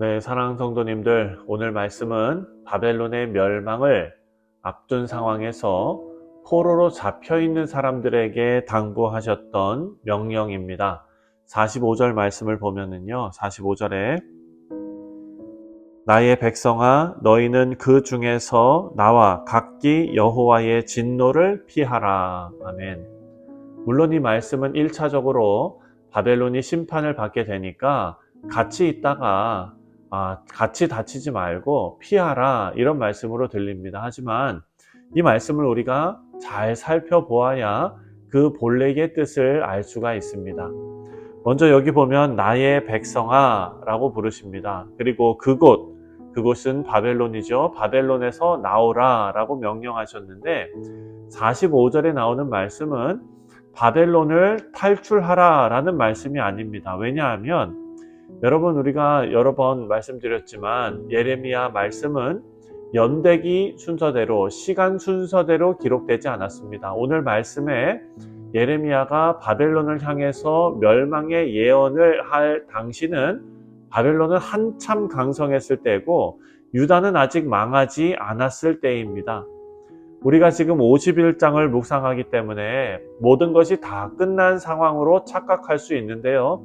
네, 사랑하는 성도님들, 오늘 말씀은 바벨론의 멸망을 앞둔 상황에서 포로로 잡혀 있는 사람들에게 당부하셨던 명령입니다. 45절 말씀을 보면은요, 45절에 나의 백성아, 너희는 그 중에서 나와 각기 여호와의 진노를 피하라. 아멘. 물론 이 말씀은 1차적으로 바벨론이 심판을 받게 되니까 같이 있다가 아, 같이 다치지 말고 피하라 이런 말씀으로 들립니다. 하지만 이 말씀을 우리가 잘 살펴보아야 그 본래의 뜻을 알 수가 있습니다. 먼저 여기 보면 나의 백성아 라고 부르십니다. 그리고 그곳, 그곳은 바벨론이죠. 바벨론에서 나오라 라고 명령하셨는데 45절에 나오는 말씀은 바벨론을 탈출하라 라는 말씀이 아닙니다. 왜냐하면 여러분 우리가 여러 번 말씀드렸지만 예레미야 말씀은 연대기 순서대로 시간 순서대로 기록되지 않았습니다. 오늘 말씀에 예레미야가 바벨론을 향해서 멸망의 예언을 할 당시는 바벨론은 한참 강성했을 때고 유다는 아직 망하지 않았을 때입니다. 우리가 지금 51장을 묵상하기 때문에 모든 것이 다 끝난 상황으로 착각할 수 있는데요.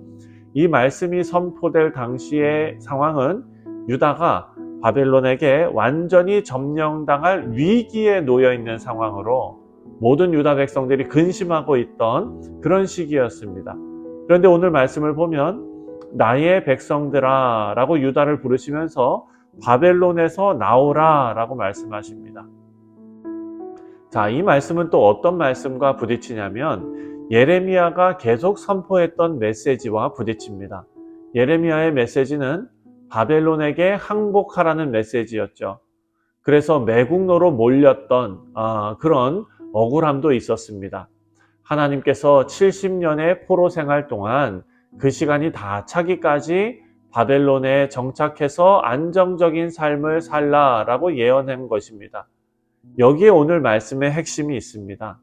이 말씀이 선포될 당시의 상황은 유다가 바벨론에게 완전히 점령당할 위기에 놓여 있는 상황으로 모든 유다 백성들이 근심하고 있던 그런 시기였습니다. 그런데 오늘 말씀을 보면 나의 백성들아 라고 유다를 부르시면서 바벨론에서 나오라 라고 말씀하십니다. 자, 이 말씀은 또 어떤 말씀과 부딪히냐면 예레미야가 계속 선포했던 메시지와 부딪힙니다. 예레미야의 메시지는 바벨론에게 항복하라는 메시지였죠. 그래서 매국노로 몰렸던 어, 그런 억울함도 있었습니다. 하나님께서 70년의 포로 생활 동안 그 시간이 다 차기까지 바벨론에 정착해서 안정적인 삶을 살라라고 예언한 것입니다. 여기에 오늘 말씀의 핵심이 있습니다.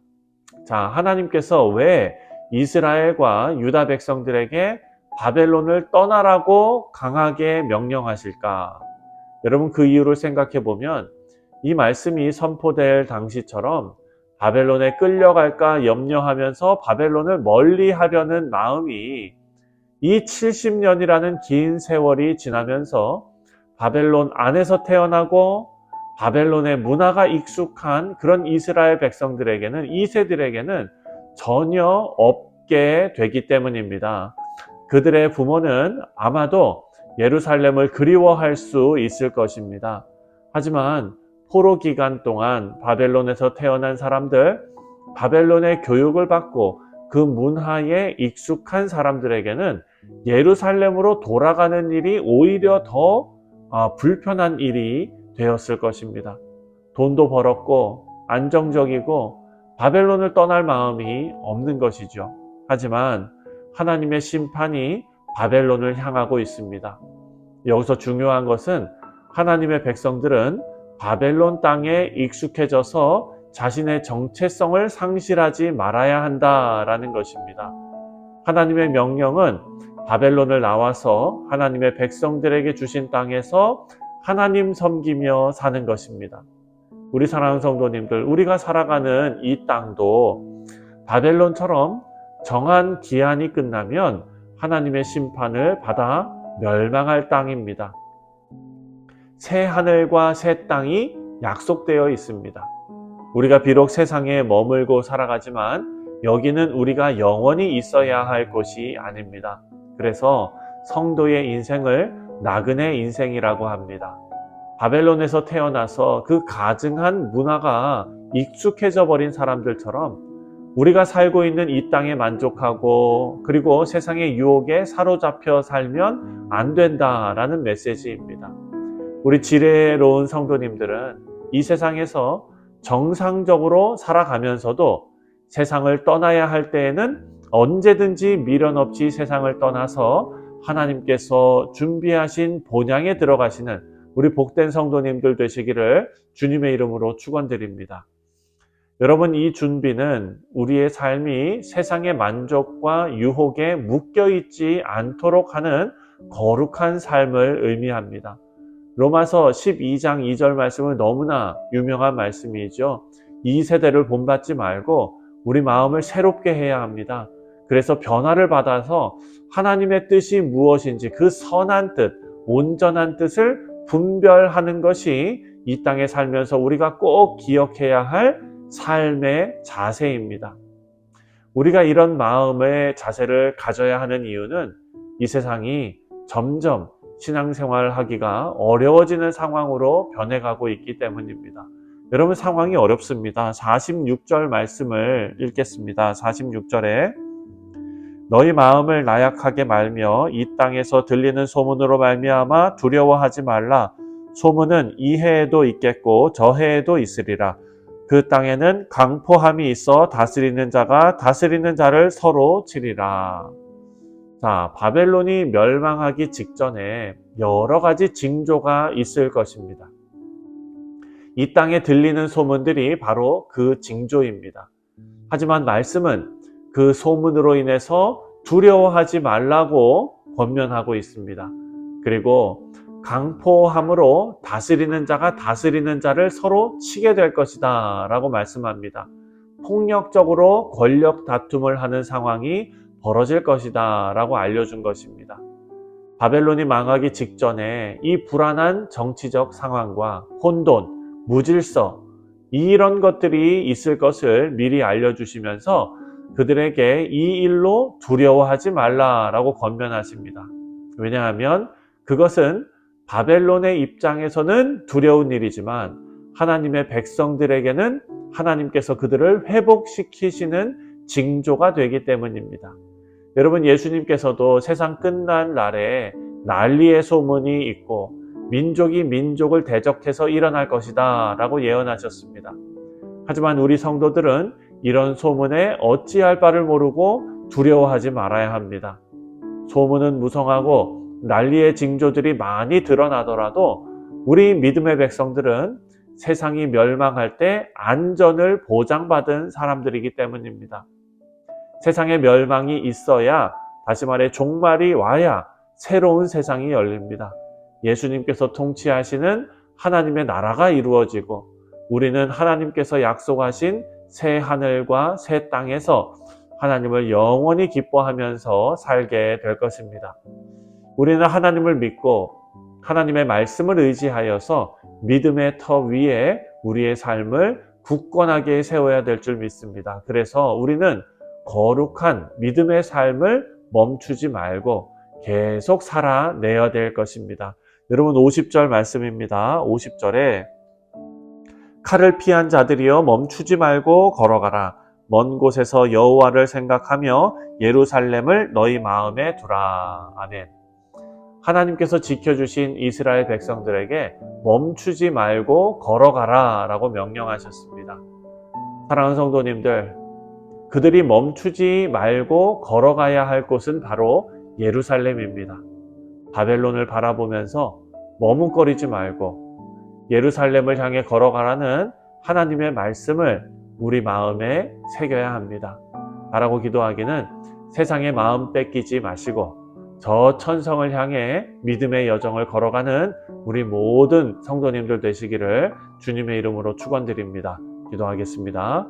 자, 하나님께서 왜 이스라엘과 유다 백성들에게 바벨론을 떠나라고 강하게 명령하실까? 여러분 그 이유를 생각해 보면 이 말씀이 선포될 당시처럼 바벨론에 끌려갈까 염려하면서 바벨론을 멀리 하려는 마음이 이 70년이라는 긴 세월이 지나면서 바벨론 안에서 태어나고 바벨론의 문화가 익숙한 그런 이스라엘 백성들에게는 이세들에게는 전혀 없게 되기 때문입니다. 그들의 부모는 아마도 예루살렘을 그리워할 수 있을 것입니다. 하지만 포로 기간 동안 바벨론에서 태어난 사람들, 바벨론의 교육을 받고 그 문화에 익숙한 사람들에게는 예루살렘으로 돌아가는 일이 오히려 더 어, 불편한 일이 되었을 것입니다. 돈도 벌었고 안정적이고 바벨론을 떠날 마음이 없는 것이죠. 하지만 하나님의 심판이 바벨론을 향하고 있습니다. 여기서 중요한 것은 하나님의 백성들은 바벨론 땅에 익숙해져서 자신의 정체성을 상실하지 말아야 한다라는 것입니다. 하나님의 명령은 바벨론을 나와서 하나님의 백성들에게 주신 땅에서 하나님 섬기며 사는 것입니다. 우리 사랑하는 성도님들, 우리가 살아가는 이 땅도 바벨론처럼 정한 기한이 끝나면 하나님의 심판을 받아 멸망할 땅입니다. 새 하늘과 새 땅이 약속되어 있습니다. 우리가 비록 세상에 머물고 살아가지만 여기는 우리가 영원히 있어야 할 곳이 아닙니다. 그래서 성도의 인생을 나그네 인생이라고 합니다. 바벨론에서 태어나서 그 가증한 문화가 익숙해져 버린 사람들처럼 우리가 살고 있는 이 땅에 만족하고 그리고 세상의 유혹에 사로잡혀 살면 안 된다라는 메시지입니다. 우리 지혜로운 성도님들은 이 세상에서 정상적으로 살아가면서도 세상을 떠나야 할 때에는 언제든지 미련 없이 세상을 떠나서 하나님께서 준비하신 본향에 들어가시는 우리 복된 성도님들 되시기를 주님의 이름으로 축원드립니다. 여러분 이 준비는 우리의 삶이 세상의 만족과 유혹에 묶여 있지 않도록 하는 거룩한 삶을 의미합니다. 로마서 12장 2절 말씀은 너무나 유명한 말씀이죠. 이 세대를 본받지 말고 우리 마음을 새롭게 해야 합니다. 그래서 변화를 받아서 하나님의 뜻이 무엇인지 그 선한 뜻, 온전한 뜻을 분별하는 것이 이 땅에 살면서 우리가 꼭 기억해야 할 삶의 자세입니다. 우리가 이런 마음의 자세를 가져야 하는 이유는 이 세상이 점점 신앙생활 하기가 어려워지는 상황으로 변해가고 있기 때문입니다. 여러분 상황이 어렵습니다. 46절 말씀을 읽겠습니다. 46절에 너희 마음을 나약하게 말며 이 땅에서 들리는 소문으로 말미암아 두려워하지 말라. 소문은 이 해에도 있겠고 저 해에도 있으리라. 그 땅에는 강포함이 있어 다스리는 자가 다스리는 자를 서로 치리라. 자, 바벨론이 멸망하기 직전에 여러 가지 징조가 있을 것입니다. 이 땅에 들리는 소문들이 바로 그 징조입니다. 하지만 말씀은 그 소문으로 인해서 두려워하지 말라고 권면하고 있습니다. 그리고 강포함으로 다스리는 자가 다스리는 자를 서로 치게 될 것이다 라고 말씀합니다. 폭력적으로 권력 다툼을 하는 상황이 벌어질 것이다 라고 알려준 것입니다. 바벨론이 망하기 직전에 이 불안한 정치적 상황과 혼돈, 무질서, 이런 것들이 있을 것을 미리 알려주시면서 그들에게 이 일로 두려워하지 말라라고 권면하십니다. 왜냐하면 그것은 바벨론의 입장에서는 두려운 일이지만 하나님의 백성들에게는 하나님께서 그들을 회복시키시는 징조가 되기 때문입니다. 여러분 예수님께서도 세상 끝난 날에 난리의 소문이 있고 민족이 민족을 대적해서 일어날 것이다 라고 예언하셨습니다. 하지만 우리 성도들은 이런 소문에 어찌할 바를 모르고 두려워하지 말아야 합니다. 소문은 무성하고 난리의 징조들이 많이 드러나더라도 우리 믿음의 백성들은 세상이 멸망할 때 안전을 보장받은 사람들이기 때문입니다. 세상의 멸망이 있어야 다시 말해 종말이 와야 새로운 세상이 열립니다. 예수님께서 통치하시는 하나님의 나라가 이루어지고 우리는 하나님께서 약속하신 새 하늘과 새 땅에서 하나님을 영원히 기뻐하면서 살게 될 것입니다. 우리는 하나님을 믿고 하나님의 말씀을 의지하여서 믿음의 터 위에 우리의 삶을 굳건하게 세워야 될 줄 믿습니다. 그래서 우리는 거룩한 믿음의 삶을 멈추지 말고 계속 살아내야 될 것입니다. 여러분 50절 말씀입니다. 50절에 칼을 피한 자들이여 멈추지 말고 걸어가라. 먼 곳에서 여호와를 생각하며 예루살렘을 너희 마음에 두라. 아멘. 하나님께서 지켜주신 이스라엘 백성들에게 멈추지 말고 걸어가라 라고 명령하셨습니다. 사랑하는 성도님들, 그들이 멈추지 말고 걸어가야 할 곳은 바로 예루살렘입니다. 바벨론을 바라보면서 머뭇거리지 말고 예루살렘을 향해 걸어가라는 하나님의 말씀을 우리 마음에 새겨야 합니다. 바라고 기도하기는 세상의 마음 뺏기지 마시고 저 천성을 향해 믿음의 여정을 걸어가는 우리 모든 성도님들 되시기를 주님의 이름으로 축원드립니다. 기도하겠습니다.